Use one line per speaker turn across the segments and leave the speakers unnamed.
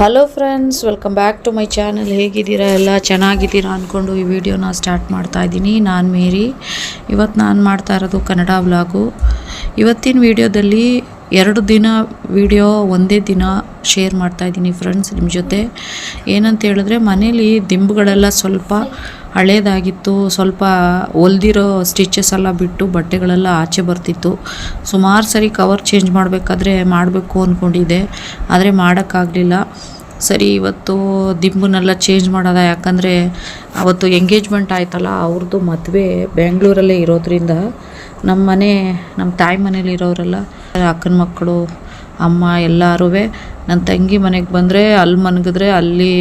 Hello friends welcome back to my channel ಹೇಗಿದ್ದೀರಾ ಎಲ್ಲ? ಚೆನ್ನಾಗಿದ್ದೀರಾ ಅಂದ್ಕೊಂಡು ಈ ವಿಡಿಯೋನ ಸ್ಟಾರ್ಟ್ ಮಾಡ್ತಾ ಇದ್ದೀನಿ. ನಾನು ಮೇರಿ. ಇವತ್ತು ನಾನು ಮಾಡ್ತಾ ಇರೋದು ಕನ್ನಡ ಬ್ಲಾಗು ಇವತ್ತಿನ ವಿಡಿಯೋದಲ್ಲಿ ಎರಡು ದಿನ ವಿಡಿಯೋ ಒಂದೇ ದಿನ ಶೇರ್ ಮಾಡ್ತಾ ಇದ್ದೀನಿ ಫ್ರೆಂಡ್ಸ್ ನಿಮ್ಮ ಜೊತೆ. ಏನಂತ ಹೇಳಿದ್ರೆ ಮನೇಲಿ ದಿಂಬುಗಳೆಲ್ಲ ಸ್ವಲ್ಪ ಹಳೇದಾಗಿತ್ತು. ಸ್ವಲ್ಪ ಹೊಲ್ದಿರೋ ಸ್ಟಿಚಸ್ ಎಲ್ಲ ಬಿಟ್ಟು ಬಟ್ಟೆಗಳೆಲ್ಲ ಆಚೆ ಬರ್ತಿತ್ತು. ಸುಮಾರು ಸರಿ ಕವರ್ ಚೇಂಜ್ ಮಾಡಬೇಕಾದ್ರೆ ಮಾಡಬೇಕು ಅಂದ್ಕೊಂಡಿದ್ದೆ ಆದರೆ ಮಾಡೋಕ್ಕಾಗಲಿಲ್ಲ. ಸರಿ, ಇವತ್ತು ದಿಂಬನ್ನೆಲ್ಲ ಚೇಂಜ್ ಮಾಡೋದ? ಯಾಕಂದರೆ ಅವತ್ತು ಎಂಗೇಜ್ಮೆಂಟ್ ಆಯ್ತಲ್ಲ ಅವ್ರದ್ದು ಮದುವೆ ಬೆಂಗಳೂರಲ್ಲೇ ಇರೋದ್ರಿಂದ ನಮ್ಮ ಮನೆ ನಮ್ಮ ತಾಯಿ ಮನೇಲಿ ಇರೋರೆಲ್ಲ, ಅಕ್ಕನ ಮಕ್ಕಳು, ಅಮ್ಮ ಎಲ್ಲರೂ ನನ್ನ ತಂಗಿ ಮನೆಗೆ ಬಂದರೆ ಅಲ್ಲಿ ಮನಗಿದ್ರೆ ಅಲ್ಲಿ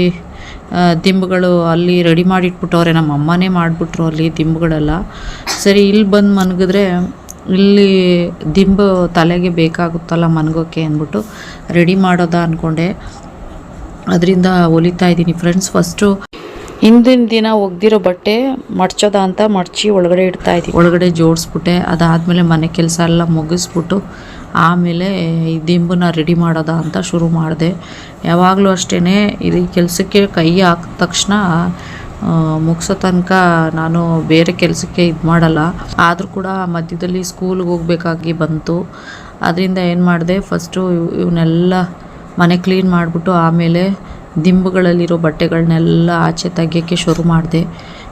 ದಿಂಬುಗಳು ಅಲ್ಲಿ ರೆಡಿ ಮಾಡಿ ಇಟ್ಬಿಟ್ಟವ್ರೆ ನಮ್ಮ ಅಮ್ಮನೇ ಮಾಡಿಬಿಟ್ರು ಅಲ್ಲಿ ದಿಂಬುಗಳೆಲ್ಲ. ಸರಿ, ಇಲ್ಲಿ ಬಂದು ಮನಗಿದ್ರೆ ಇಲ್ಲಿ ದಿಂಬು ತಲೆಗೆ ಬೇಕಾಗುತ್ತಲ್ಲ ಮನಗೋಕೆ ಅಂದ್ಬಿಟ್ಟು ರೆಡಿ ಮಾಡೋದ ಅಂದ್ಕೊಂಡೆ ಅದರಿಂದ ಹೊಲಿತಾ ಇದ್ದೀನಿ ಫ್ರೆಂಡ್ಸ್ ಫಸ್ಟು ಹಿಂದಿನ ದಿನ ಒಗ್ದಿರೋ ಬಟ್ಟೆ ಮಡ್ಚೋದ ಅಂತ ಮಡ್ಚಿ ಒಳಗಡೆ ಇಡ್ತಾ ಇದ್ದೀನಿ. ಒಳಗಡೆ ಜೋಡಿಸ್ಬಿಟ್ಟೆ, ಅದಾದಮೇಲೆ ಮನೆ ಕೆಲಸ ಎಲ್ಲ ಮುಗಿಸ್ಬಿಟ್ಟು ಆಮೇಲೆ ಈ ದಿಂಬನ್ನ ರೆಡಿ ಮಾಡೋದ ಅಂತ ಶುರು ಮಾಡಿದೆ. ಯಾವಾಗಲೂ ಅಷ್ಟೇ ಇದು ಕೆಲಸಕ್ಕೆ ಕೈ ಹಾಕಿದ ತಕ್ಷಣ ಮುಗಿಸೋ ತನಕ ನಾನು ಬೇರೆ ಕೆಲಸಕ್ಕೆ ಇದು ಮಾಡಲ್ಲ. ಆದರೂ ಕೂಡ ಮಧ್ಯದಲ್ಲಿ ಸ್ಕೂಲ್ಗೆ ಹೋಗಬೇಕಾಗಿ ಬಂತು. ಅದರಿಂದ ಏನು ಮಾಡಿದೆ, ಫಸ್ಟು ಇವನ್ನೆಲ್ಲ ಮನೆ ಕ್ಲೀನ್ ಮಾಡಿಬಿಟ್ಟು ಆಮೇಲೆ ದಿಂಬುಗಳಲ್ಲಿರೋ ಬಟ್ಟೆಗಳನ್ನೆಲ್ಲ ಆಚೆ ತೆಗಿಯೋಕ್ಕೆ ಶುರು ಮಾಡಿದೆ.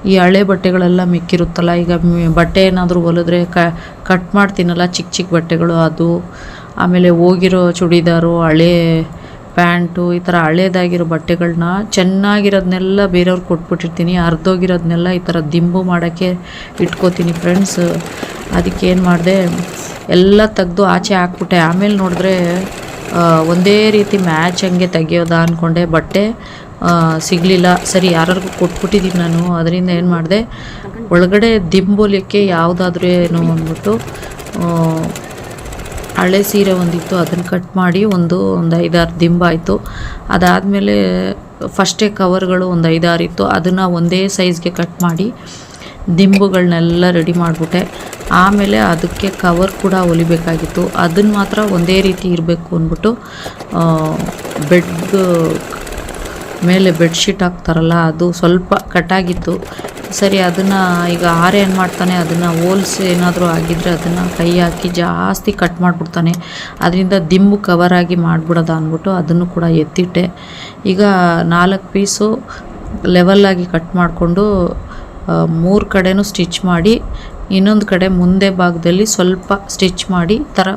ಈ ಹಳೆ ಬಟ್ಟೆಗಳೆಲ್ಲ ಮಿಕ್ಕಿರುತ್ತಲ್ಲ, ಈಗ ಬಟ್ಟೆ ಏನಾದರೂ ಹೊಲಿದ್ರೆ ಕಟ್ ಮಾಡ್ತೀನಲ್ಲ ಚಿಕ್ಕ ಚಿಕ್ಕ ಬಟ್ಟೆಗಳು ಅದು. ಆಮೇಲೆ ಹೋಗಿರೋ ಚೂಡಿದಾರು, ಹಳೆ ಪ್ಯಾಂಟು, ಈ ಥರ ಹಳೇದಾಗಿರೋ ಬಟ್ಟೆಗಳನ್ನ ಚೆನ್ನಾಗಿರೋದನ್ನೆಲ್ಲ ಬೇರೆಯವ್ರಿಗೆ ಕೊಟ್ಬಿಟ್ಟಿರ್ತೀನಿ ಅರ್ಧೋಗಿರೋದನ್ನೆಲ್ಲ ಈ ಥರ ದಿಂಬು ಮಾಡೋಕ್ಕೆ ಇಟ್ಕೋತೀನಿ ಫ್ರೆಂಡ್ಸ್. ಅದಕ್ಕೆ ಏನು ಮಾಡಿದೆ, ಎಲ್ಲ ತೆಗೆದು ಆಚೆ ಹಾಕ್ಬಿಟ್ಟೆ. ಆಮೇಲೆ ನೋಡಿದ್ರೆ ಒಂದೇ ರೀತಿ ಮ್ಯಾಚ್ ಹಂಗೆ ತೆಗೆಯೋದಾ ಅಂದ್ಕೊಂಡೆ ಬಟ್ಟೆ ಸಿಗಲಿಲ್ಲ. ಸರಿ ಯಾರಿಗೂ ಕೊಟ್ಬಿಟ್ಟಿದ್ದೀನಿ ನಾನು. ಅದರಿಂದ ಏನು ಮಾಡಿದೆ? ಒಳಗಡೆ ದಿಂಬೋಲಿಕ್ಕೆ ಯಾವುದಾದ್ರೂ ಏನೋ ಅಂದ್ಬಿಟ್ಟು ಹಳೆ ಸೀರೆ ಒಂದಿತ್ತು. ಅದನ್ನು ಕಟ್ ಮಾಡಿ ಒಂದು ಒಂದು ಐದಾರು ದಿಂಬ ಆಯಿತು. ಅದಾದಮೇಲೆ ಫಸ್ಟೇ ಕವರ್ಗಳು ಒಂದು ಐದಾರು ಇತ್ತು. ಅದನ್ನು ಒಂದೇ ಸೈಜ್ಗೆ ಕಟ್ ಮಾಡಿ ದಿಂಬುಗಳನ್ನೆಲ್ಲ ರೆಡಿ ಮಾಡಿಬಿಟ್ಟೆ. ಆಮೇಲೆ ಅದಕ್ಕೆ ಕವರ್ ಕೂಡ ಹೊಲಿಬೇಕಾಗಿತ್ತು. ಅದನ್ನು ಮಾತ್ರ ಒಂದೇ ರೀತಿ ಇರಬೇಕು ಅಂದ್ಬಿಟ್ಟು ಬೆಡ್ ಮೇಲೆ ಬೆಡ್ಶೀಟ್ ಹಾಕ್ತಾರಲ್ಲ, ಅದು ಸ್ವಲ್ಪ ಕಟ್ಟಾಗಿತ್ತು. ಸರಿ, ಅದನ್ನು ಈಗ ಆರೆ ಏನು ಮಾಡ್ತಾನೆ, ಅದನ್ನು ಹೋಲ್ಸ್ ಏನಾದರೂ ಆಗಿದ್ದರೆ ಅದನ್ನು ಕೈ ಹಾಕಿ ಜಾಸ್ತಿ ಕಟ್ ಮಾಡಿಬಿಡ್ತಾನೆ. ಅದರಿಂದ ದಿಂಬು ಕವರ್ ಆಗಿ ಮಾಡಿಬಿಡೋದ ಅಂದ್ಬಿಟ್ಟು ಅದನ್ನು ಕೂಡ ಎತ್ತಿಟ್ಟೆ. ಈಗ ನಾಲ್ಕು ಪೀಸು ಲೆವೆಲ್ಲಾಗಿ ಕಟ್ ಮಾಡಿಕೊಂಡು ಮೂರು ಕಡೆನೂ ಸ್ಟಿಚ್ ಮಾಡಿ, ಇನ್ನೊಂದು ಕಡೆ ಮುಂದೆ ಭಾಗದಲ್ಲಿ ಸ್ವಲ್ಪ ಸ್ಟಿಚ್ ಮಾಡಿ ಥರ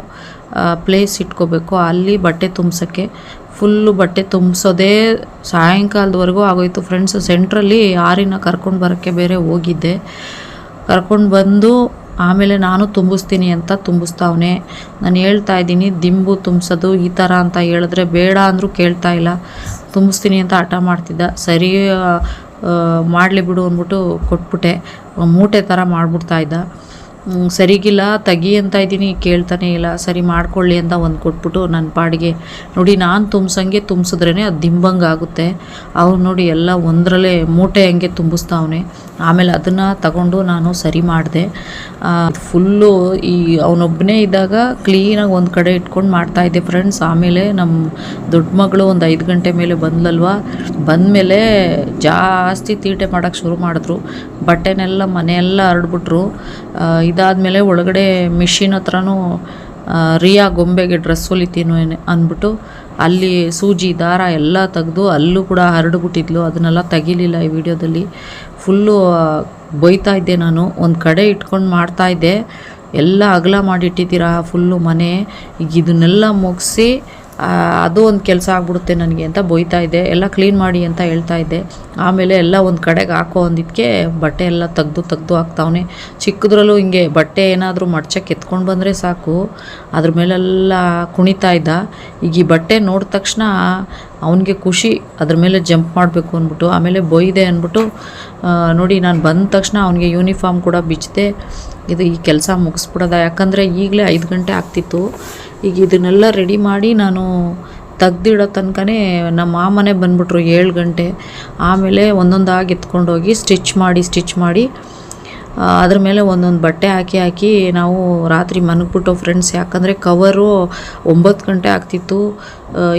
ಪ್ಲೇಸ್ ಇಟ್ಕೋಬೇಕು. ಅಲ್ಲಿ ಬಟ್ಟೆ ತುಂಬ್ಸೋಕ್ಕೆ. ಫುಲ್ಲು ಬಟ್ಟೆ ತುಂಬಿಸೋದೇ ಸಾಯಂಕಾಲದವರೆಗೂ ಆಗೋಯ್ತು. ಫ್ರೆಂಡ್ಸ್ ಸೆಂಟ್ರಲ್ಲಿ ಆರಿನ ಕರ್ಕೊಂಡು ಬರೋಕ್ಕೆ ಬೇರೆ ಹೋಗಿದ್ದೆ. ಕರ್ಕೊಂಡು ಬಂದು ಆಮೇಲೆ ನಾನು ತುಂಬಿಸ್ತೀನಿ ಅಂತ ತುಂಬಿಸ್ತಾವನೆ. ನಾನು ಹೇಳ್ತಾ ಇದ್ದೀನಿ, ದಿಂಬು ತುಂಬಿಸೋದು ಈ ಥರ ಅಂತ ಹೇಳಿದ್ರೆ ಬೇಡ ಅಂದರೂ ಕೇಳ್ತಾ ಇಲ್ಲ. ತುಂಬಿಸ್ತೀನಿ ಅಂತ ಹಠ ಮಾಡ್ತಿದ್ದ. ಸರಿ ಮಾಡಲಿ ಬಿಡು ಅಂದ್ಬಿಟ್ಟು ಕೊಟ್ಬಿಟ್ಟೆ. ಮೂಟೆ ಥರ ಮಾಡಿಬಿಡ್ತಾ ಇದ್ದ. ಸರಿಗಿಲ್ಲ, ತೆಗಿ ಅಂತ ಇದ್ದೀನಿ, ಕೇಳ್ತಾನೆ ಇಲ್ಲ. ಸರಿ ಮಾಡ್ಕೊಳ್ಳಿ ಅಂತ ಒಂದು ಕೊಟ್ಬಿಟ್ಟು ನನ್ನ ಪಾಡಿಗೆ. ನೋಡಿ, ನಾನು ತುಂಬ್ಸಂಗೆ ತುಂಬಿಸಿದ್ರೇ ಅದು ದಿಂಬಂಗೆ ಆಗುತ್ತೆ. ಅವ್ನು ನೋಡಿ ಎಲ್ಲ ಒಂದರಲ್ಲೇ ಮೂಟೆ ಹಂಗೆ ತುಂಬಿಸ್ತಾವನೆ ಆಮೇಲೆ ಅದನ್ನು ತಗೊಂಡು ನಾನು ಸರಿ ಮಾಡಿದೆ. ಫುಲ್ಲು ಈ ಅವನೊಬ್ಬನೇ ಇದ್ದಾಗ ಕ್ಲೀನಾಗಿ ಒಂದು ಕಡೆ ಇಟ್ಕೊಂಡು ಮಾಡ್ತಾಯಿದ್ದೆ ಫ್ರೆಂಡ್ಸ್ ಆಮೇಲೆ ನಮ್ಮ ದೊಡ್ಡ ಮಗಳು ಒಂದು ಐದು ಗಂಟೆ ಮೇಲೆ ಬಂದ್ಲಲ್ವ? ಬಂದಮೇಲೆ ಜಾಸ್ತಿ ತೀಟೆ ಮಾಡೋಕ್ಕೆ ಶುರು ಮಾಡಿದ್ರು. ಬಟ್ಟೆನೆಲ್ಲ ಮನೆಯೆಲ್ಲ ಹರಡ್ಬಿಟ್ರು. ಇದಾದಮೇಲೆ ಒಳಗಡೆ ಮಿಷಿನ್ ಹತ್ರನೂ ರಿಯಾ ಗೊಂಬೆಗೆ ಡ್ರೆಸ್ ಹೊಲಿತೀನೋ ಅಂದ್ಬಿಟ್ಟು ಅಲ್ಲಿ ಸೂಜಿ, ದಾರ ಎಲ್ಲ ತೆಗೆದು ಅಲ್ಲೂ ಕೂಡ ಹರಡ್ಬಿಟ್ಟಿದ್ಲು. ಅದನ್ನೆಲ್ಲ ತೆಗಿಲಿಲ್ಲ ಈ ವಿಡಿಯೋದಲ್ಲಿ. ಫುಲ್ಲು ಬೈತಾ ಇದ್ದೆ ನಾನು. ಒಂದು ಕಡೆ ಇಟ್ಕೊಂಡು ಮಾಡ್ತಾ ಇದ್ದೆ. ಎಲ್ಲ ಅಗಲ ಮಾಡಿಟ್ಟಿದ್ದೀರಾ ಫುಲ್ಲು ಮನೆ. ಈಗ ಇದನ್ನೆಲ್ಲ ಮುಗಿಸಿ ಅದು ಒಂದು ಕೆಲಸ ಆಗ್ಬಿಡುತ್ತೆ ನನಗೆ ಅಂತ ಬೊಯ್ತಾ ಇದ್ದೆ. ಎಲ್ಲ ಕ್ಲೀನ್ ಮಾಡಿ ಅಂತ ಹೇಳ್ತಾ ಇದ್ದೆ. ಆಮೇಲೆ ಎಲ್ಲ ಒಂದು ಕಡೆಗೆ ಹಾಕೋ ಅಂದಿದ್ದಕ್ಕೆ ಬಟ್ಟೆ ಎಲ್ಲ ತೆಗ್ದು ತೆಗ್ದು ಹಾಕ್ತಾವನೆ. ಚಿಕ್ಕದ್ರಲ್ಲೂ ಹಿಂಗೆ ಬಟ್ಟೆ ಏನಾದರೂ ಮಡ್ಚಕ್ಕೆ ಎತ್ಕೊಂಡು ಬಂದರೆ ಸಾಕು. ಅದ್ರ ಮೇಲೆಲ್ಲ ಕುಣಿತಾ ಇದ್ದ. ಈಗ ಈ ಬಟ್ಟೆ ನೋಡಿದ ತಕ್ಷಣ ಅವನಿಗೆ ಖುಷಿ. ಅದ್ರ ಮೇಲೆ ಜಂಪ್ ಮಾಡಬೇಕು ಅಂದ್ಬಿಟ್ಟು. ಆಮೇಲೆ ಬೊಯ್ದೆ ಅಂದ್ಬಿಟ್ಟು ನೋಡಿ ನಾನು ಬಂದ ತಕ್ಷಣ ಅವನಿಗೆ ಯೂನಿಫಾರ್ಮ್ ಕೂಡ ಬಿಚ್ಚಿದೆ ಇದು ಈ ಕೆಲಸ ಮುಗಿಸ್ಬಿಡೋದ. ಯಾಕಂದರೆ ಈಗಲೇ ಐದು ಗಂಟೆ ಆಗ್ತಿತ್ತು. ಈಗ ಇದನ್ನೆಲ್ಲ ರೆಡಿ ಮಾಡಿ ನಾನು ತೆಗ್ದಿಡೋ ತನಕನೇ ನಮ್ಮ ಮಾಮನೆ ಬಂದ್ಬಿಟ್ರು ಏಳು ಗಂಟೆ. ಆಮೇಲೆ ಒಂದೊಂದಾಗಿ ಎತ್ಕೊಂಡೋಗಿ ಸ್ಟಿಚ್ ಮಾಡಿ ಸ್ಟಿಚ್ ಮಾಡಿ ಅದ್ರ ಮೇಲೆ ಒಂದೊಂದು ಬಟ್ಟೆ ಹಾಕಿ ಹಾಕಿ ನಾವು ರಾತ್ರಿ ಮನಗ್ಬಿಟ್ಟು ಫ್ರೆಂಡ್ಸ್ ಯಾಕಂದರೆ ಕವರು ಒಂಬತ್ತು ಗಂಟೆ ಆಗ್ತಿತ್ತು.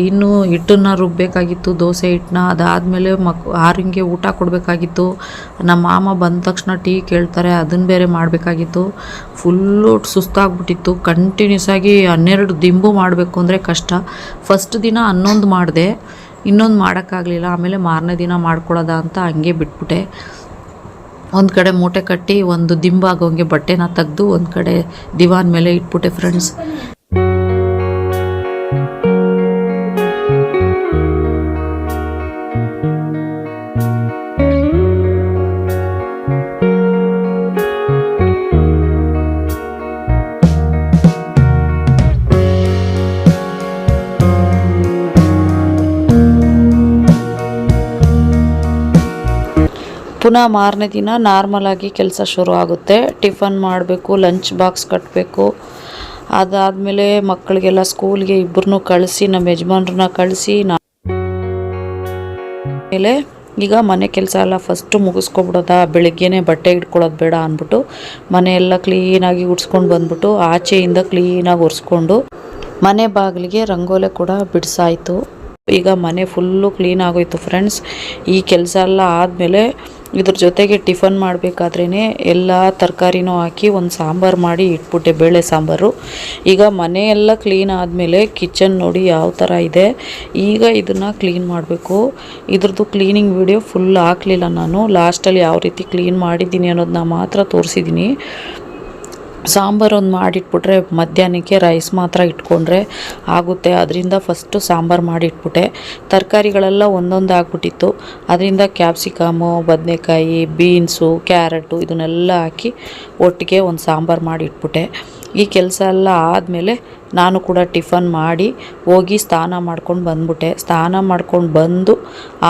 ಇನ್ನೂ ಹಿಟ್ಟನ್ನು ರುಬ್ಬಬೇಕಾಗಿತ್ತು ದೋಸೆ ಹಿಟ್ಟನ್ನ. ಅದಾದಮೇಲೆ ಮಕ್, ಆರಿಂಗೆ ಊಟ ಕೊಡಬೇಕಾಗಿತ್ತು. ನಮ್ಮ ಮಾಮ ಬಂದ ತಕ್ಷಣ ಟೀ ಕೇಳ್ತಾರೆ ಅದನ್ನು ಬೇರೆ ಮಾಡಬೇಕಾಗಿತ್ತು. ಫುಲ್ಲು ಸುಸ್ತಾಗ್ಬಿಟ್ಟಿತ್ತು. ಕಂಟಿನ್ಯೂಸ್ ಆಗಿ ಹನ್ನೆರಡು ದಿಂಬು ಮಾಡಬೇಕು ಅಂದರೆ ಕಷ್ಟ. ಫಸ್ಟ್ ದಿನ ಹನ್ನೊಂದು ಮಾಡಿದೆ, ಇನ್ನೊಂದು ಮಾಡೋಕ್ಕಾಗಲಿಲ್ಲ. ಆಮೇಲೆ ಮಾರನೇ ದಿನ ಮಾಡ್ಕೊಳ್ಳೋದ ಅಂತ ಹಂಗೆ ಬಿಟ್ಬಿಟ್ಟೆ. ಒಂದು ಕಡೆ ಮೂಟೆ ಕಟ್ಟಿ ಒಂದು ದಿಂಬಾಗೋಂಗೆ ಬಟ್ಟೆನ ತೆಗೆದು ಒಂದು ಕಡೆ ದಿವಾನ್ ಮೇಲೆ ಇಟ್ಬಿಟ್ಟೆ ಫ್ರೆಂಡ್ಸ್ ಪುನಃ ಮಾರನೇ ದಿನ ನಾರ್ಮಲ್ ಆಗಿ ಕೆಲಸ ಶುರು ಆಗುತ್ತೆ. ಟಿಫನ್ ಮಾಡಬೇಕು ಲಂಚ್ ಬಾಕ್ಸ್ ಕಟ್ಟಬೇಕು ಅದಾದಮೇಲೆ ಮಕ್ಕಳಿಗೆಲ್ಲ ಸ್ಕೂಲ್ಗೆ ಇಬ್ಬರನ್ನೂ ಕಳಿಸಿ, ನಮ್ಮ ಯಜಮಾನ್ರನ್ನ ಕಳಿಸಿ ಮೇಲೆ ಈಗ ಮನೆ ಕೆಲಸ ಎಲ್ಲ ಫಸ್ಟು ಮುಗಿಸ್ಕೊಬಿಡೋದಾ, ಬೆಳಿಗ್ಗೆನೇ ಬಟ್ಟೆ ಇಟ್ಕೊಳ್ಳೋದು ಬೇಡ ಅಂದ್ಬಿಟ್ಟು ಮನೆಯೆಲ್ಲ ಕ್ಲೀನಾಗಿ ಉಡ್ಸ್ಕೊಂಡು ಬಂದ್ಬಿಟ್ಟು ಆಚೆಯಿಂದ ಕ್ಲೀನಾಗಿ ಒರೆಸ್ಕೊಂಡು ಮನೆ ಬಾಗಿಲಿಗೆ ರಂಗೋಲೆ ಕೂಡ ಬಿಡಿಸಾಯಿತು. ಈಗ ಮನೆ ಫುಲ್ಲು ಕ್ಲೀನ್ ಆಗೋಯ್ತು ಫ್ರೆಂಡ್ಸ್ ಈ ಕೆಲಸ ಎಲ್ಲ ಆದಮೇಲೆ ಇದ್ರ ಜೊತೆಗೆ ಟಿಫನ್ ಮಾಡಬೇಕಾದ್ರೇ ಎಲ್ಲ ತರಕಾರಿನೂ ಹಾಕಿ ಒಂದು ಸಾಂಬಾರು ಮಾಡಿ ಇಟ್ಬಿಟ್ಟೆ, ಬೇಳೆ ಸಾಂಬಾರು. ಈಗ ಮನೆ ಎಲ್ಲ ಕ್ಲೀನ್ ಆದಮೇಲೆ ಕಿಚನ್ ನೋಡಿ ಯಾವ ಥರ ಇದೆ. ಈಗ ಇದನ್ನು ಕ್ಲೀನ್ ಮಾಡಬೇಕು. ಇದ್ರದ್ದು ಕ್ಲೀನಿಂಗ್ ವಿಡಿಯೋ ಫುಲ್ ಹಾಕಲಿಲ್ಲ ನಾನು. ಲಾಸ್ಟಲ್ಲಿ ಯಾವ ರೀತಿ ಕ್ಲೀನ್ ಮಾಡಿದ್ದೀನಿ ಅನ್ನೋದನ್ನ ಮಾತ್ರ ತೋರಿಸಿದ್ದೀನಿ. ಸಾಂಬಾರು ಒಂದು ಮಾಡಿಟ್ಬಿಟ್ರೆ ಮಧ್ಯಾಹ್ನಕ್ಕೆ ರೈಸ್ ಮಾತ್ರ ಇಟ್ಕೊಂಡ್ರೆ ಆಗುತ್ತೆ. ಅದರಿಂದ ಫಸ್ಟು ಸಾಂಬಾರು ಮಾಡಿಟ್ಬಿಟ್ಟೆ. ತರಕಾರಿಗಳೆಲ್ಲ ಒಂದೊಂದು ಆಗ್ಬಿಟ್ಟಿತ್ತು ಅದರಿಂದ ಕ್ಯಾಪ್ಸಿಕಮು ಬದನೆಕಾಯಿ ಬೀನ್ಸು ಕ್ಯಾರೆಟು ಇದನ್ನೆಲ್ಲ ಹಾಕಿ ಒಟ್ಟಿಗೆ ಒಂದು ಸಾಂಬಾರು ಮಾಡಿಟ್ಬಿಟ್ಟೆ. ಈ ಕೆಲಸ ಎಲ್ಲ ಆದಮೇಲೆ ನಾನು ಕೂಡ ಟಿಫನ್ ಮಾಡಿ ಹೋಗಿ ಸ್ನಾನ ಮಾಡ್ಕೊಂಡು ಬಂದ್ಬಿಟ್ಟೆ. ಸ್ನಾನ ಮಾಡ್ಕೊಂಡು ಬಂದು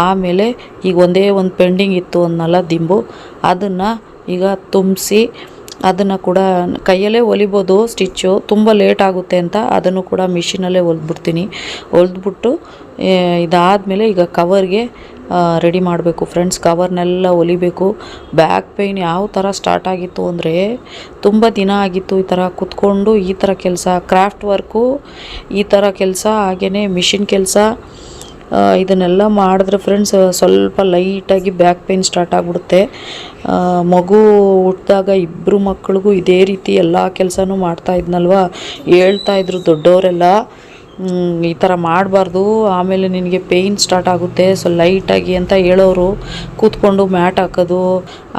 ಆಮೇಲೆ ಈಗ ಒಂದೇ ಒಂದು ಪೆಂಡಿಂಗ್ ಇತ್ತು ಅನ್ನಲ್ಲ ದಿಂಬು. ಅದನ್ನು ಈಗ ತುಂಬಿಸಿ ಅದನ್ನು ಕೂಡ ಕೈಯಲ್ಲೇ ಹೊಲಿಬೋದು ಸ್ಟಿಚ್ಚು. ತುಂಬ ಲೇಟ್ ಆಗುತ್ತೆ ಅಂತ ಅದನ್ನು ಕೂಡ ಮಿಷಿನಲ್ಲೇ ಹೊಲ್ದ್ಬಿಡ್ತೀನಿ ಹೊಲ್ದ್ಬಿಟ್ಟು ಇದಾದಮೇಲೆ ಈಗ ಕವರ್ಗೆ ರೆಡಿ ಮಾಡಬೇಕು. ಫ್ರೆಂಡ್ಸ್, ಕವರ್ನೆಲ್ಲ ಹೊಲಿಬೇಕು ಬ್ಯಾಕ್ ಪೇಯ್ನ್ ಯಾವ ಥರ ಸ್ಟಾರ್ಟ್ ಆಗಿತ್ತು ಅಂದರೆ, ತುಂಬ ದಿನ ಆಗಿತ್ತು ಈ ಥರ ಕುತ್ಕೊಂಡು ಈ ಥರ ಕೆಲಸ. ಕ್ರಾಫ್ಟ್ ವರ್ಕು ಈ ಥರ ಕೆಲಸ ಹಾಗೆಯೇ ಮಿಷಿನ್ ಕೆಲಸ. ಇದನ್ನೆಲ್ಲ ಮಾಡಿದ್ರೆ ಫ್ರೆಂಡ್ಸ್ ಸ್ವಲ್ಪ ಲೈಟಾಗಿ ಬ್ಯಾಕ್ ಪೇನ್ ಸ್ಟಾರ್ಟ್ ಆಗಿಬಿಡುತ್ತೆ. ಮಗು ಹುಟ್ಟಿದಾಗ ಇಬ್ಬರು ಮಕ್ಕಳಿಗೂ ಇದೇ ರೀತಿ ಎಲ್ಲ ಕೆಲಸನೂ ಮಾಡ್ತಾ ಇದ್ನಲ್ವ? ಹೇಳ್ತಾ ಇದ್ರು ದೊಡ್ಡವರೆಲ್ಲ ಈ ಥರ ಮಾಡಬಾರ್ದು. ಆಮೇಲೆ ನಿನಗೆ ಪೇಯ್ನ್ ಸ್ಟಾರ್ಟ್ ಆಗುತ್ತೆ. ಸೊ ಲೈಟಾಗಿ ಅಂತ ಹೇಳೋರು ಕೂತ್ಕೊಂಡು ಮ್ಯಾಟ್ ಹಾಕೋದು,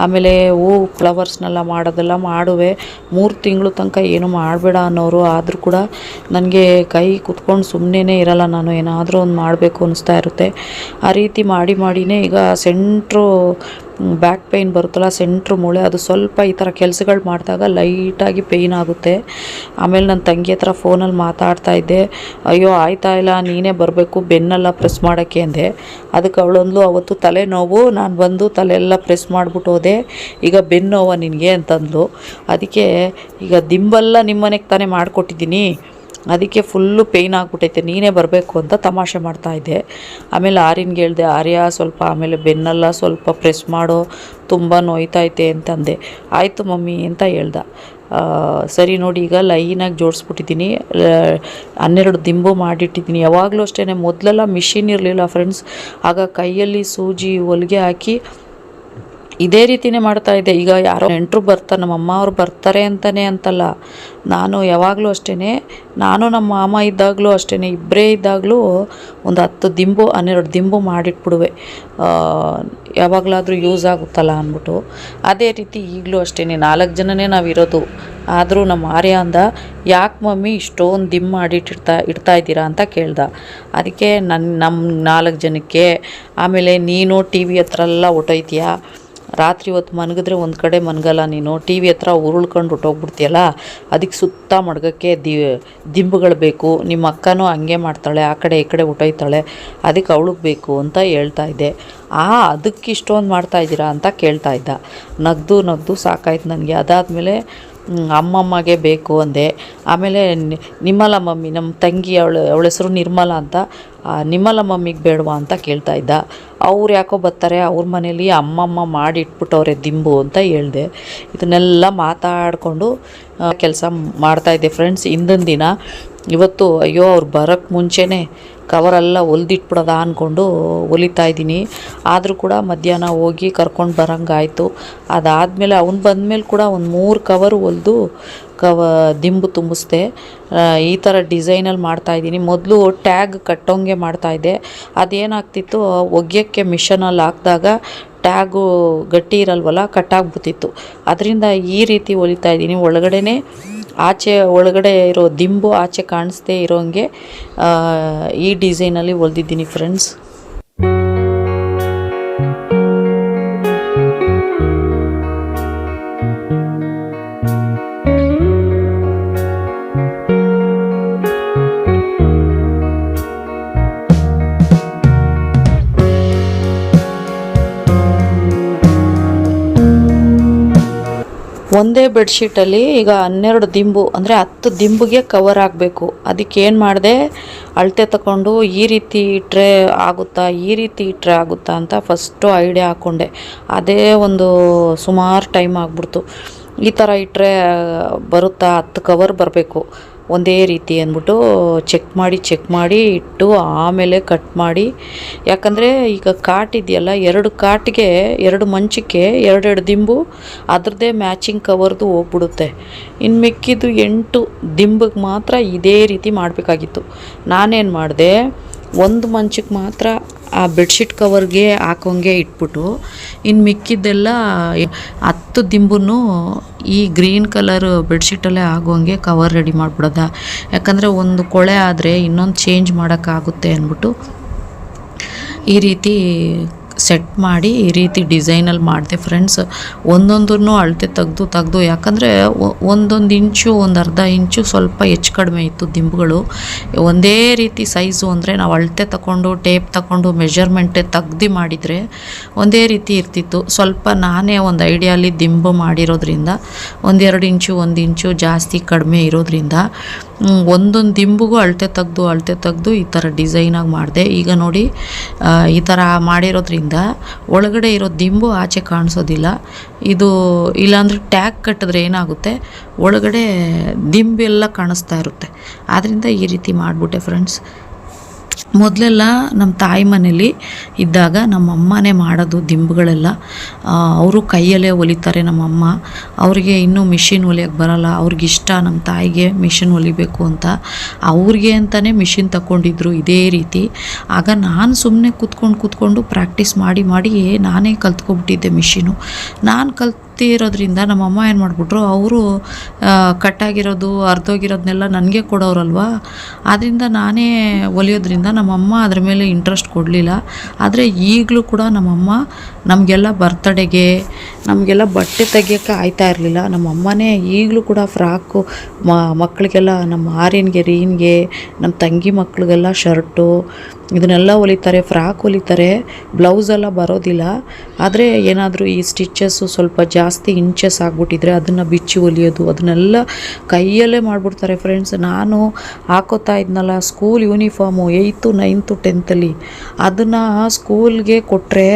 ಆಮೇಲೆ ಹೂ ಫ್ಲವರ್ಸ್ನೆಲ್ಲ ಮಾಡೋದೆಲ್ಲ ಮಾಡುವೆ. ಮೂರು ತಿಂಗಳು ತನಕ ಏನು ಮಾಡಬೇಡ ಅನ್ನೋರು ಆದರೂ ಕೂಡ ನನಗೆ ಕೈ ಕೂತ್ಕೊಂಡು ಸುಮ್ಮನೆ ಇರಲ್ಲ ನಾನು. ಏನಾದರೂ ಒಂದು ಮಾಡಬೇಕು ಅನಿಸ್ತಾ ಇರುತ್ತೆ. ಆ ರೀತಿ ಮಾಡಿ ಮಾಡಿನೇ ಈಗ ಸೆಂಟ್ರು ಬ್ಯಾಕ್ ಪೇಯ್ನ್ ಬರುತ್ತಲ್ಲ ಸೆಂಟ್ರ್ ಮೂಳೆ, ಅದು ಸ್ವಲ್ಪ ಈ ಥರ ಕೆಲಸಗಳು ಮಾಡಿದಾಗ ಲೈಟಾಗಿ ಪೇಯ್ನ್ ಆಗುತ್ತೆ. ಆಮೇಲೆ ನನ್ನ ತಂಗಿ ಹತ್ರ ಫೋನಲ್ಲಿ ಮಾತಾಡ್ತಾ ಇದ್ದೆ, ಅಯ್ಯೋ, ಆಯ್ತಾ ಇಲ್ಲ, ನೀನೇ ಬರಬೇಕು, ಬೆನ್ನೆಲ್ಲ ಪ್ರೆಸ್ ಮಾಡೋಕ್ಕೆ, ಅಂದೆ. ಅದಕ್ಕೆ ಅವಳೊಂದು ಅವತ್ತು ತಲೆನೋವು, ನಾನು ಬಂದು ತಲೆಯೆಲ್ಲ ಪ್ರೆಸ್ ಮಾಡಿಬಿಟ್ಟು ಹೋದೆ, ಈಗ ಬೆನ್ನೋವ ನೋವ ನಿನಗೆ, ಅಂತಂದ್ಲು. ಅದಕ್ಕೆ ಈಗ ದಿಂಬೆಲ್ಲ ನಿಮ್ಮನೆಗೆ ತಾನೇ ಮಾಡಿಕೊಟ್ಟಿದ್ದೀನಿ. ಅದಕ್ಕೆ ಫುಲ್ಲು ಪೇಯ್ನ್ ಆಗಿಬಿಟ್ಟೈತೆ ನೀನೇ ಬರಬೇಕು ಅಂತ ತಮಾಷೆ ಮಾಡ್ತಾ ಇದ್ದೆ. ಆಮೇಲೆ ಆರ್ಯನ್ಗೆ ಹೇಳ್ದೆ, ಆರ್ಯ ಸ್ವಲ್ಪ ಆಮೇಲೆ ಬೆನ್ನೆಲ್ಲ ಸ್ವಲ್ಪ ಪ್ರೆಸ್ ಮಾಡೋ, ತುಂಬ ನೋಯ್ತೈತೆ ಅಂತಂದೆ. ಆಯಿತು ಮಮ್ಮಿ ಅಂತ ಹೇಳ್ದ. ಸರಿ ನೋಡಿ, ಈಗ ಲೈನಾಗಿ ಜೋಡಿಸ್ಬಿಟ್ಟಿದ್ದೀನಿ. ಹನ್ನೆರಡು ದಿಂಬು ಮಾಡಿಟ್ಟಿದ್ದೀನಿ. ಯಾವಾಗಲೂ ಅಷ್ಟೇ ಮೊದಲೆಲ್ಲ ಮಿಷಿನ್ ಇರಲಿಲ್ಲ ಫ್ರೆಂಡ್ಸ್ ಆಗ ಕೈಯಲ್ಲಿ ಸೂಜಿ ಹೊಲಿಗೆ ಹಾಕಿ ಇದೇ ರೀತಿನೇ ಮಾಡ್ತಾ ಇದ್ದೆ. ಈಗ ಯಾರೋ ನೆಂಟರು ಬರ್ತಾರೆ, ನಮ್ಮ ಅಮ್ಮ ಅವ್ರು ಬರ್ತಾರೆ ಅಂತಲೇ ಅಂತಲ್ಲ. ನಾನು ಯಾವಾಗಲೂ ಅಷ್ಟೇ ನಾನು ನಮ್ಮ ಮಾಮ ಇದ್ದಾಗಲೂ ಅಷ್ಟೇ ಇಬ್ಬರೇ ಇದ್ದಾಗಲೂ ಒಂದು ಹತ್ತು ದಿಂಬು, ಹನ್ನೆರಡು ದಿಂಬು ಮಾಡಿಟ್ಬಿಡುವೆ. ಯಾವಾಗಲಾದರೂ ಯೂಸ್ ಆಗುತ್ತಲ್ಲ ಅಂದ್ಬಿಟ್ಟು. ಅದೇ ರೀತಿ ಈಗಲೂ ಅಷ್ಟೇ ನಾಲ್ಕು ಜನನೇ ನಾವಿರೋದು. ಆದರೂ ನಮ್ಮ ಆರ್ಯ ಅಂದ ಯಾಕೆ ಮಮ್ಮಿ ಇಷ್ಟೊಂದು ದಿಮ್ ಮಾಡಿಟ್ಟಿರ್ತಾ, ಇಡ್ತಾ ಇದ್ದೀರಾ ಅಂತ ಕೇಳ್ದ. ಅದಕ್ಕೆ ನನ್ನ ನಮ್ಮ ನಾಲ್ಕು ಜನಕ್ಕೆ, ಆಮೇಲೆ ನೀನು ಟಿ ವಿ ಹತ್ರ ಎಲ್ಲ ಹೊಟ್ಟೋಯ್ತೀಯಾ ರಾತ್ರಿ ಹೊತ್ತು ಮನಗಿದ್ರೆ ಒಂದು ಕಡೆ ಮನಗಲ್ಲ ನೀನು. ಟಿ ವಿ ಹತ್ರ ಉರುಳ್ಕೊಂಡು ಹೊಟ್ಟೋಗ್ಬಿಡ್ತೀಯಲ್ಲ? ಅದಕ್ಕೆ ಸುತ್ತ ಮಡ್ಗೋಕ್ಕೆ ದಿ, ದಿಂಬುಗಳು ಬೇಕು. ನಿಮ್ಮ ಅಕ್ಕನೂ ಹಂಗೆ ಮಾಡ್ತಾಳೆ, ಆ ಕಡೆ ಈ ಕಡೆ ಹೊಟ್ಟೋಯ್ತಾಳೆ. ಅದಕ್ಕೆ ಅವಳಿಗೆ ಬೇಕು ಅಂತ ಹೇಳ್ತಾ ಇದ್ದೆ. ಆ ಅದಕ್ಕೆ ಇಷ್ಟೊಂದು ಮಾಡ್ತಾ ಇದ್ದೀರಾ ಅಂತ ಕೇಳ್ತಾ ಇದ್ದ. ನಗ್ದು ನಗ್ದು ಸಾಕಾಯ್ತು ನನಗೆ. ಅದಾದಮೇಲೆ ಅಮ್ಮಮ್ಮಗೆ ಬೇಕು ಅಂದೆ. ಆಮೇಲೆ ನಿಮ್ಮಲ ಮಮ್ಮಿ, ನಮ್ಮ ತಂಗಿ ಅವಳು, ಅವಳ ಹೆಸರು ನಿರ್ಮಲ ಅಂತ ನಿಮ್ಮಲ ಮಮ್ಮಿಗೆ ಬೇಡವಾ ಅಂತ ಕೇಳ್ತಾ ಇದ್ದ. ಅವ್ರು ಯಾಕೋ ಬರ್ತಾರೆ, ಅವ್ರ ಮನೇಲಿ ಅಮ್ಮಮ್ಮ ಮಾಡಿ ಇಟ್ಬಿಟ್ಟವ್ರೆ ದಿಂಬು ಅಂತ ಹೇಳಿದೆ. ಇದನ್ನೆಲ್ಲ ಮಾತಾಡಿಕೊಂಡು ಕೆಲಸ ಮಾಡ್ತಾಯಿದ್ದೆ ಫ್ರೆಂಡ್ಸ್ ಹಿಂದಿನ ದಿನ ಇವತ್ತು ಅಯ್ಯೋ ಅವ್ರು ಬರೋಕ್ಕೆ ಮುಂಚೆನೇ ಕವರೆಲ್ಲ ಹೊಲ್ದಿಟ್ಬಿಡೋದ ಅಂದ್ಕೊಂಡು ಹೊಲಿತಾ ಇದ್ದೀನಿ. ಆದರೂ ಕೂಡ ಮಧ್ಯಾಹ್ನ ಹೋಗಿ ಕರ್ಕೊಂಡು ಬರೋಂಗಾಯಿತು. ಅದಾದಮೇಲೆ ಅವ್ನು ಬಂದಮೇಲೆ ಕೂಡ ಒಂದು ಮೂರು ಕವರ್ ಹೊಲಿದು ಕವ ದಿಂಬು ತುಂಬಿಸ್ದೆ. ಈ ಥರ ಡಿಸೈನಲ್ಲಿ ಮಾಡ್ತಾಯಿದ್ದೀನಿ ಮೊದಲು ಟ್ಯಾಗ್ ಕಟ್ಟೋಂಗೆ ಮಾಡ್ತಾಯಿದ್ದೆ ಅದೇನಾಗ್ತಿತ್ತು, ಒಗ್ಯಕ್ಕೆ ಮಿಷನಲ್ಲಿ ಹಾಕಿದಾಗ ಟ್ಯಾಗು ಗಟ್ಟಿ ಇರಲ್ವಲ್ಲ ಕಟ್ಟಾಗ್ಬಿಡ್ತಿತ್ತು ಅದರಿಂದ ಈ ರೀತಿ ಹೊಲಿತಾ ಇದ್ದೀನಿ. ಒಳಗಡೆನೇ ಆಚೆ ಒಳಗಡೆ ಇರೋ ದಿಂಬು ಆಚೆ ಕಾಣಿಸ್ದೇ ಇರೋಂಗೆ ಈ ಡಿಸೈನಲ್ಲಿ ಹೊಲ್ದಿದ್ದೀನಿ ಫ್ರೆಂಡ್ಸ್ ಬೆಡ್ಶೀಟಲ್ಲಿ ಈಗ ಹನ್ನೆರಡು ದಿಂಬು, ಅಂದರೆ ಹತ್ತು ದಿಂಬುಗೆ ಕವರ್ ಆಗಬೇಕು. ಅದಕ್ಕೆ ಏನು ಮಾಡಿದೆ? ಅಳತೆ ತಗೊಂಡು ಈ ರೀತಿ ಇಟ್ಟರೆ ಆಗುತ್ತಾ, ಈ ರೀತಿ ಇಟ್ಟರೆ ಆಗುತ್ತಾ ಅಂತ ಫಸ್ಟು ಐಡಿಯಾ ಹಾಕ್ಕೊಂಡೆ ಅದೇ ಒಂದು ಸುಮಾರು ಟೈಮ್ ಆಗ್ಬಿಡ್ತು. ಈ ಥರ ಇಟ್ಟರೆ ಬರುತ್ತಾ? ಹತ್ತು ಕವರ್ ಬರಬೇಕು. ಒಂದೇ ರೀತಿ ಅಂದ್ಬಿಟ್ಟು ಚೆಕ್ ಮಾಡಿ ಚೆಕ್ ಮಾಡಿ, ಇಟ್ಟು ಆಮೇಲೆ ಕಟ್ ಮಾಡಿ. ಯಾಕಂದರೆ ಈಗ ಕಾಟಿದೆಯಲ್ಲ ಎರಡು ಕಾಟ್ಗೆ ಎರಡು ಮಂಚಕ್ಕೆ ಎರಡೆರಡು ದಿಂಬು, ಅದರದ್ದೇ ಮ್ಯಾಚಿಂಗ್ ಕವರ್ದು ಹೋಗ್ಬಿಡುತ್ತೆ. ಇನ್ನು ಮಿಕ್ಕಿದ್ದು ಎಂಟು ದಿಂಬಿಗೆ ಮಾತ್ರ ಇದೇ ರೀತಿ ಮಾಡಬೇಕಾಗಿತ್ತು. ನಾನೇನು ಮಾಡಿದೆ, ಒಂದು ಮಂಚಕ್ಕೆ ಮಾತ್ರ ಆ ಬೆಡ್ಶೀಟ್ ಕವರ್ಗೆ ಹಾಕೋಂಗೆ ಇಟ್ಬಿಟ್ಟು ಇನ್ನು ಮಿಕ್ಕಿದ್ದೆಲ್ಲ ಹತ್ತು ದಿಂಬೂ ಈ ಗ್ರೀನ್ ಕಲರ್ ಬೆಡ್ಶೀಟಲ್ಲೇ ಆಗೋಂಗೆ ಕವರ್ ರೆಡಿ ಮಾಡಿಬಿಡೋದ. ಯಾಕಂದರೆ ಒಂದು ಕೊಳೆ ಆದರೆ ಇನ್ನೊಂದು ಚೇಂಜ್ ಮಾಡೋಕ್ಕಾಗುತ್ತೆ ಅಂದ್ಬಿಟ್ಟು ಈ ರೀತಿ ಸೆಟ್ ಮಾಡಿ ಈ ರೀತಿ ಡಿಸೈನಲ್ಲಿ ಮಾಡಿದೆ ಫ್ರೆಂಡ್ಸ್ ಒಂದೊಂದನ್ನು ಅಳತೆ ತೆಗೆದು ತೆಗೆದು, ಯಾಕಂದರೆ ಒಂದೊಂದು ಇಂಚು, ಒಂದು ಅರ್ಧ ಇಂಚು ಸ್ವಲ್ಪ ಹೆಚ್ಚು ಕಡಿಮೆ ಇತ್ತು ದಿಂಬುಗಳು. ಒಂದೇ ರೀತಿ ಸೈಜು ಅಂದರೆ ನಾವು ಅಳತೆ ತಗೊಂಡು ಟೇಪ್ ತಗೊಂಡು ಮೆಷರ್ಮೆಂಟೇ ತೆಗ್ದು ಮಾಡಿದರೆ ಒಂದೇ ರೀತಿ ಇರ್ತಿತ್ತು. ಸ್ವಲ್ಪ ನಾನೇ ಒಂದು ಐಡಿಯಲ್ಲಿ ದಿಂಬು ಮಾಡಿರೋದ್ರಿಂದ ಒಂದೆರಡು ಇಂಚು, ಒಂದು ಇಂಚು ಜಾಸ್ತಿ ಕಡಿಮೆ ಇರೋದ್ರಿಂದ ಒಂದೊಂದು ದಿಂಬುಗೂ ಅಳತೆ ತೆಗೆದು ಅಳತೆ ತೆಗೆದು ಈ ಥರ ಡಿಸೈನಾಗಿ ಮಾಡಿದೆ. ಈಗ ನೋಡಿ ಈ ಥರ ಮಾಡಿರೋದ್ರಿಂದ ಒಳಗಡೆ ಇರೋ ದಿಂಬು ಆಚೆ ಕಾಣಿಸೋದಿಲ್ಲ. ಇದು ಇಲ್ಲಾಂದರೆ ಟ್ಯಾಗ್ ಕಟ್ಟಿದ್ರೆ ಏನಾಗುತ್ತೆ? ಒಳಗಡೆ ದಿಂಬೆಲ್ಲ ಕಾಣಿಸ್ತಾ ಇರುತ್ತೆ. ಆದ್ದರಿಂದ ಈ ರೀತಿ ಮಾಡಿಬಿಟ್ಟೆ ಫ್ರೆಂಡ್ಸ್ ಮೊದಲೆಲ್ಲ ನಮ್ಮ ತಾಯಿ ಮನೇಲಿ ಇದ್ದಾಗ ನಮ್ಮ ಅಮ್ಮನೇ ಮಾಡೋದು, ದಿಂಬುಗಳೆಲ್ಲ. ಅವರು ಕೈಯಲ್ಲೇ ಹೊಲಿತಾರೆ ನಮ್ಮಮ್ಮ. ಅವರಿಗೆ ಇನ್ನೂ ಮಿಷಿನ್ ಹೊಲಿಯೋಕ್ಕೆ ಬರಲ್ಲ. ಅವ್ರಿಗಿಷ್ಟ ನಮ್ಮ ತಾಯಿಗೆ ಮಿಷಿನ್ ಹೊಲಿಬೇಕು ಅಂತ. ಅವ್ರಿಗೆ ಅಂತಲೇ ಮಿಷಿನ್ ತಗೊಂಡಿದ್ರು ಇದೇ ರೀತಿ. ಆಗ ನಾನು ಸುಮ್ಮನೆ ಕೂತ್ಕೊಂಡು ಕೂತ್ಕೊಂಡು ಪ್ರಾಕ್ಟೀಸ್ ಮಾಡಿ ಮಾಡಿ ನಾನೇ ಕಲ್ತ್ಕೊಬಿಟ್ಟಿದ್ದೆ ಮಿಷಿನು. ನಾನು ಕಲ್ತಿರೋದ್ರಿಂದ ನಮ್ಮಮ್ಮ ಏನು ಮಾಡಿಬಿಟ್ರು, ಅವರು ಕಟ್ಟಾಗಿರೋದು ಅರ್ಧೋಗಿರೋದನ್ನೆಲ್ಲ ನನಗೆ ಕೊಡೋರಲ್ವ? ಆದ್ದರಿಂದ ನಾನೇ ಒಲಿಯೋದ್ರಿಂದ ನಮ್ಮಮ್ಮ ಅದ್ರ ಮೇಲೆ ಇಂಟ್ರೆಸ್ಟ್ ಕೊಡಲಿಲ್ಲ. ಆದರೆ ಈಗಲೂ ಕೂಡ ನಮ್ಮಮ್ಮ ನಮಗೆಲ್ಲ ಬರ್ತಡೆಗೆ ನಮಗೆಲ್ಲ ಬಟ್ಟೆ ತೆಗಿಯೋಕ್ಕೆ ಆಯ್ತಾ ಇರಲಿಲ್ಲ. ನಮ್ಮಮ್ಮನೇ ಈಗಲೂ ಕೂಡ ಫ್ರಾಕು ಮಕ್ಕಳಿಗೆಲ್ಲ ನಮ್ಮ ಆರ್ಯನ್ಗೆ, ರೀನ್ಗೆ, ನಮ್ಮ ತಂಗಿ ಮಕ್ಕಳಿಗೆಲ್ಲ ಶರ್ಟು ಇದನ್ನೆಲ್ಲ ಹೊಲಿತಾರೆ, ಫ್ರಾಕ್ ಹೊಲಿತಾರೆ, ಬ್ಲೌಸ್ ಎಲ್ಲ ಬರೋದಿಲ್ಲ. ಆದರೆ ಏನಾದರೂ ಈ ಸ್ಟಿಚಸ್ಸು ಸ್ವಲ್ಪ ಜಾಸ್ತಿ ಇಂಚಸ್ ಆಗಿಬಿಟ್ಟಿದ್ರೆ ಅದನ್ನು ಬಿಚ್ಚಿ ಹೊಲಿಯೋದು, ಅದನ್ನೆಲ್ಲ ಕೈಯಲ್ಲೇ ಮಾಡಿಬಿಡ್ತಾರೆ ಫ್ರೆಂಡ್ಸ್ ನಾನು ಹಾಕೋತಾ ಇದ್ನಲ್ಲ ಸ್ಕೂಲ್ ಯೂನಿಫಾರ್ಮು ಏಯ್ತು ನೈನ್ತು ಟೆಂತಲ್ಲಿ ಅದನ್ನು ಸ್ಕೂಲ್ಗೆ ಕೊಟ್ಟರೆ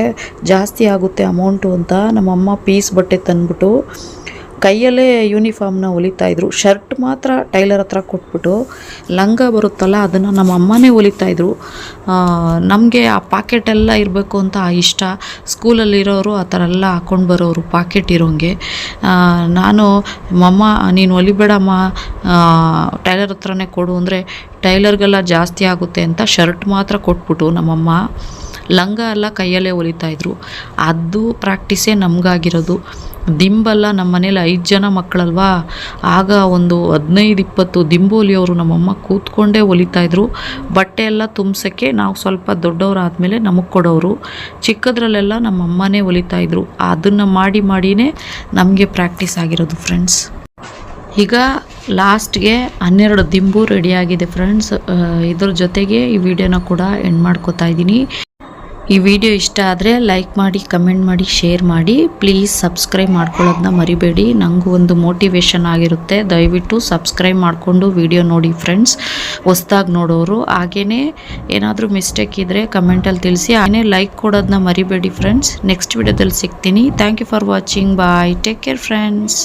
ಜಾಸ್ತಿ ಆಗುತ್ತೆ ಅಮೌಂಟು ಅಂತ ನಮ್ಮಮ್ಮ ಪೀಸ್ ಬಟ್ಟೆ ತಂದ್ಬಿಟ್ಟು ಕೈಯಲ್ಲೇ ಯೂನಿಫಾರ್ಮ್ನ ಹೊಲಿತಾಯಿದ್ರು ಶರ್ಟ್ ಮಾತ್ರ ಟೈಲರ್ ಹತ್ರ ಕೊಟ್ಬಿಟ್ಟು ಲಂಗ ಬರುತ್ತಲ್ಲ, ಅದನ್ನು ನಮ್ಮ ಅಮ್ಮನೇ ಹೊಲಿತಾಯಿದ್ರು ನಮಗೆ ಆ ಪಾಕೆಟೆಲ್ಲ ಇರಬೇಕು ಅಂತ ಇಷ್ಟ. ಸ್ಕೂಲಲ್ಲಿರೋರು ಆ ಥರ ಎಲ್ಲ ಹಾಕ್ಕೊಂಡು ಬರೋರು ಪಾಕೆಟ್ ಇರೋಂಗೆ. ನಾನು, ಮಮ್ಮ, ನೀನು ಹೊಲಿಬೇಡಮ್ಮ. ಟೈಲರ್ ಹತ್ರನೇ ಕೊಡು. ಅಂದರೆ ಟೈಲರ್ಗೆಲ್ಲ ಜಾಸ್ತಿ ಆಗುತ್ತೆ ಅಂತ ಶರ್ಟ್ ಮಾತ್ರ ಕೊಟ್ಬಿಟ್ಟು ನಮ್ಮಮ್ಮ ಲಂಗ ಎಲ್ಲ ಕೈಯಲ್ಲೇ ಹೊಲಿತಾಯಿದ್ರು ಅದು ಪ್ರಾಕ್ಟೀಸೇ ನಮಗಾಗಿರೋದು. ದಿಂಬೆಲ್ಲ ನಮ್ಮ ಮನೇಲಿ ಐದು ಜನ ಮಕ್ಕಳಲ್ವಾ? ಆಗ ಒಂದು ಹದಿನೈದು, ಇಪ್ಪತ್ತು ದಿಂಬೋಲಿಯವರು ನಮ್ಮಮ್ಮ ಕೂತ್ಕೊಂಡೇ ಹೊಲಿತಾಯಿದ್ರು ಬಟ್ಟೆ ಎಲ್ಲ ತುಂಬಿಸೋಕ್ಕೆ ನಾವು ಸ್ವಲ್ಪ ದೊಡ್ಡವರಾದಮೇಲೆ ನಮಗೆ ಕೊಡೋರು. ಚಿಕ್ಕದ್ರಲ್ಲೆಲ್ಲ ನಮ್ಮಮ್ಮನೇ ಹೊಲಿತಾಯಿದ್ರು ಅದನ್ನು ಮಾಡಿ ಮಾಡಿಯೇ ನಮಗೆ ಪ್ರಾಕ್ಟೀಸ್ ಆಗಿರೋದು ಫ್ರೆಂಡ್ಸ್. ಈಗ ಲಾಸ್ಟ್ಗೆ ಹನ್ನೆರಡು ದಿಂಬು ರೆಡಿಯಾಗಿದೆ ಫ್ರೆಂಡ್ಸ್. ಇದ್ರ ಜೊತೆಗೆ ಈ ವಿಡಿಯೋನ ಕೂಡ ಎಂಡ್ ಮಾಡ್ಕೋತಾ ಇದ್ದೀನಿ. ಈ ವಿಡಿಯೋ ಇಷ್ಟ ಆದರೆ ಲೈಕ್ ಮಾಡಿ ಕಮೆಂಟ್ ಮಾಡಿ ಶೇರ್ ಮಾಡಿ. ಪ್ಲೀಸ್ ಸಬ್ಸ್ಕ್ರೈಬ್ ಮಾಡ್ಕೊಳ್ಳೋದನ್ನ ಮರಿಬೇಡಿ. ನನಗೂ ಒಂದು ಮೋಟಿವೇಶನ್ ಆಗಿರುತ್ತೆ. ದಯವಿಟ್ಟು ಸಬ್ಸ್ಕ್ರೈಬ್ ಮಾಡಿಕೊಂಡು ವಿಡಿಯೋ ನೋಡಿ ಫ್ರೆಂಡ್ಸ್ ಹೊಸ್ದಾಗಿ ನೋಡೋರು. ಹಾಗೆಯೇ ಏನಾದರೂ ಮಿಸ್ಟೇಕ್ ಇದ್ದರೆ ಕಮೆಂಟಲ್ಲಿ ತಿಳಿಸಿ. ಹಾಗೇ ಲೈಕ್ ಕೊಡೋದನ್ನ ಮರಿಬೇಡಿ ಫ್ರೆಂಡ್ಸ್ ನೆಕ್ಸ್ಟ್ ವಿಡಿಯೋದಲ್ಲಿ ಸಿಗ್ತೀನಿ. Thank you for watching bye take care friends